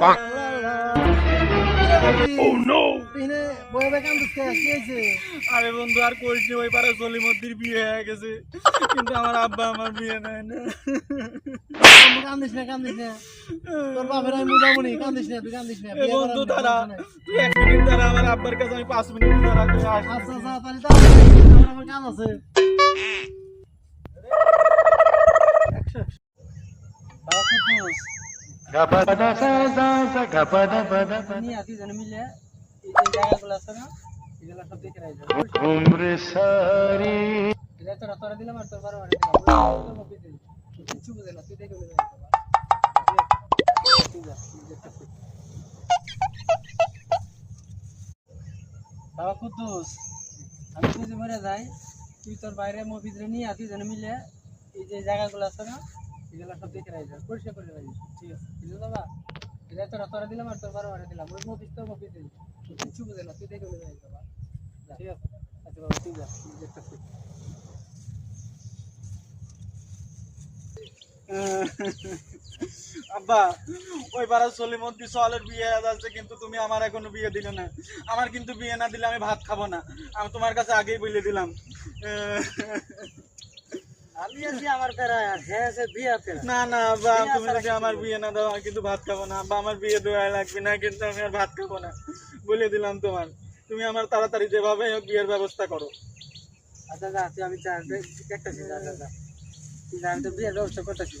Bonk. আরে বন্ধু আর কইস নি, ওই পারে সলিমদ্দির বিয়ে হয়ে গেছে। কিন্তু আমার আব্বা আমার বিয়ে নেয় না। কান্দিস না কান্দিস না। তোর বাপের আমি বুঝাবনি কান্দিস না তুই কান্দিস না বন্ধু করার তারা তুই এক মিনিট দাঁড়া আমার আব্বার কাছে আমি পাঁচ মিনিট দাঁড়া তুই আস আচ্ছা আচ্ছা তাহলে আমার কাজ আছে। বাবা তোরা তোরা দিলাম আর তোর। তুই বুঝে না তুই দেখে। বাবা কুদ্দুস আমি যদি মরে যাই তুই তোর বাইরে মফিজরে নিয়ে আসি যেন মিলে এই যে জায়গাগুলো আছে না এগুলো সব দেখে রাখবে পরিষ্কার করে রাখবি ঠিক আছে। বুঝলি বাবা এটা তোরা তোরা দিলাম আর তোর বারো বারে দিলাম ওই মফিজ তোর মফিজ দিলি কিচ্ছু বুঝে না তুই দেখে বুঝে রাখবি বাবা। ঠিক আছে। আচ্ছা বাবা আব্বা ওই পাড়া সলিমদ্দি সোয়ালের বিয়ে যাচ্ছে কিন্তু তুমি আমার এখনও বিয়ে দিলে না। আমার কিন্তু বিয়ে না দিলে আমি ভাত খাব না। আমি তোমার কাছে আগেই বলে দিলাম। না না আব্বা তুমি যদি আমার বিয়ে না দাও আমি কিন্তু ভাত খাব না বা আমার বিয়ে দেওয়া লাগবে না কিন্তু আমি আর ভাত খাব না। বলে দিলাম তোমার। তুমি আমার তাড়াতাড়ি যেভাবে হোক বিয়ের ব্যবস্থা করো। আচ্ছা আমি একটা যা যা যা তুই যা, আমি তো বিয়ের ব্যবস্থা করতেছি